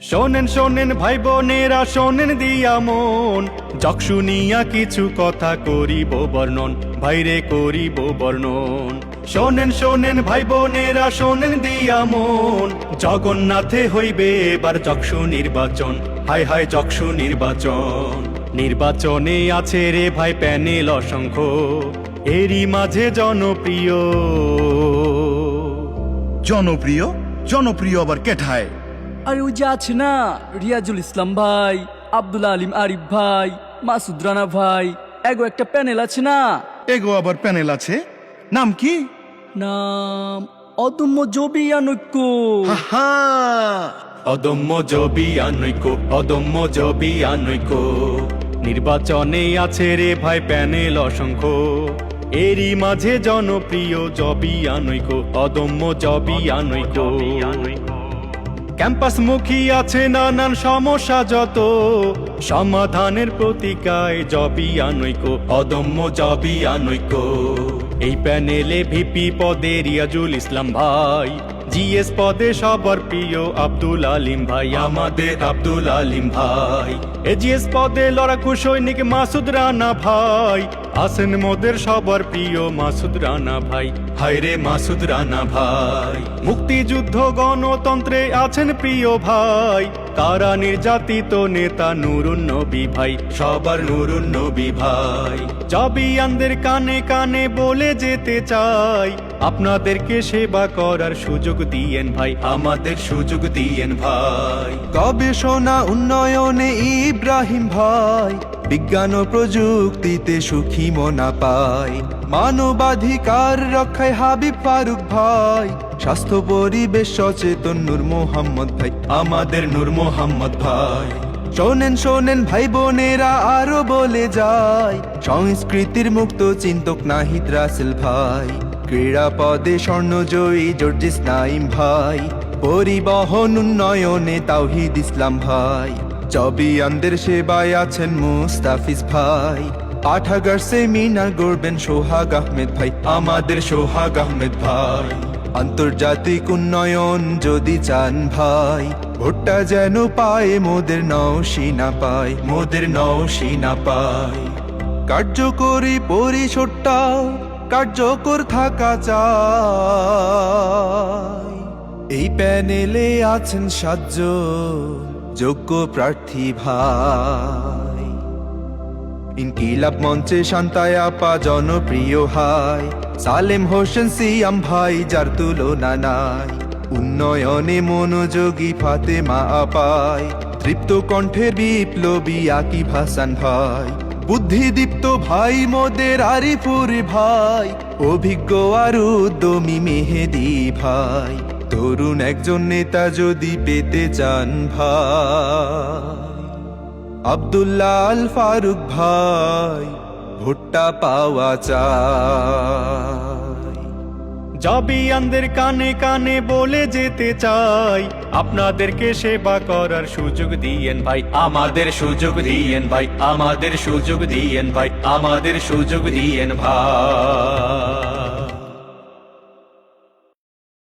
শোনেন শোনেন ভাই বোনেরা শোনেন দিয়া মন। যক শুনিয়া কিছু কথা করিব বর্ণন, ভাইরে করিব বর্ণন। শোনেন শোনেন ভাই বোনেরা শোনেন দিয়া মন। জগন্নাথে হইবে এবার যক্ষু নির্বাচন, হায় হায় যক্ষু নির্বাচন। নির্বাচনে আছে রে ভাই প্যানেল অসংখ্য, এরই মাঝে জনপ্রিয়। জনপ্রিয়? জনপ্রিয় আবার কেঠায়? আরে ওই যে আছে না রিয়াজুল ইসলাম ভাই আব্দুল আলিম আরিফ ভাই মাসুদ রানা ভাই এগো একটা প্যানেল আছে না? এগো আবার প্যানেল আছে। নাম কি? নাম অদম্য জবিয়ানৈক্য হা অদম্য জবি আনৈক্য অদম্য জবি আনৈক্য নির্বাচনে আছে রে ভাই প্যানেল অসংখ্য। এরই মাঝে জনপ্রিয় জবি আনৈক্য অদম্য জবি আনৈক্য আনৈক্য ক্যাম্পাস মুখী আছে নানান সমস্যা যত। সমাধানের প্রতিকায় জবি আনৈক্য, অদম্য জবি আনৈক্য। এই প্যানেলে ভিপি পদে রিয়াজুল ইসলাম ভাই। জিএস পদে সবার প্রিয় আব্দুল আলিম ভাই, আমাদের আব্দুল আলিম ভাই। এজিএস পদে লড়াকু সৈনিক মাসুদ রানা ভাই আসেন মোদের সবার প্রিয় মাসুদ রানা ভাই। হায়রে মাসুদ রানা ভাই, মুক্তিযুদ্ধ গণতন্ত্রে আছেন প্রিয় ভাই। কারা নির্যাতিত নেতা নুরুন নবী ভাই, সবার নুরুন নবী ভাই। জবিয়ানদের কানে কানে বলে যেতে চাই, আপনাদেরকে সেবা করার সুযোগ দিয়েন ভাই, আমাদের সুযোগ দিয়েন ভাই। গবেষণা উন্নয়নে ইব্রাহিম ভাই, বিজ্ঞান ও প্রযুক্তিতে সুখী মনা পায় মানবাধিকার রক্ষায় হাবিব ফারুক ভাই, স্বাস্থ্য পরিবেশ সচেতন নূর মোহাম্মদ ভাই, আমাদের নূর মোহাম্মদ ভাই। শোনেন শোনেন ভাই বোনেরা, আরও বলে যায়, সংস্কৃতির মুক্ত চিন্তক নাহিদ রাসেল ভাই। ক্রীড়া পদে স্বর্ণজয়ী জর্জিস নাইম ভাই, পরিবহন উন্নয়নে তাওহিদ ইসলাম ভাই। জবিয়ানদের সেবায় আছেন মুস্তাফিজ ভাই। পাঠাগার সেমিনার গড়বেন সোহাগ আহমেদ ভাই, আমাদের সোহাগ আহমেদ ভাই। আন্তর্জাতিক উন্নয়ন যদি চান ভাই, ভোটটা যেন পায় মোদের নৌসি না পায়, মোদের নৌসি না পায়। কার্যকরী পরিষদটা কার্যকর থাকা চাই। এই প্যানেলে আছেন সাতজন যোগ্য প্রার্থী ভাই। ইনকিলাব মঞ্চে শান্তায় আপা জনপ্রিয় হাই। সালেম হোসেন, সিয়াম ভাই, যার তুলনা নাই। উন্নয়নে মনোযোগী ফাতেমা আপায় তৃপ্ত কণ্ঠের বিপ্লবী আকিব হাসান ভাই। বুদ্ধিদীপ্ত ভাই, মোদের আরিপুর ভাই, অভিজ্ঞ আর দমি মেহেদি ভাই। তরুণ একজন নেতা যদি পেতে চান ভাই। আব্দুল্লাহ আল ফারুক ভাই, ভুট্টা পাওয়া চাই। জবিয়ানদের কানে কানে বলে যেতে চাই। আপনাদেরকে সেবা করার সুযোগ দিয়েন ভাই, আমাদের সুযোগ দিয়েন ভাই, আমাদের সুযোগ দিয়েন ভাই, আমাদের সুযোগ দিয়েন ভাই।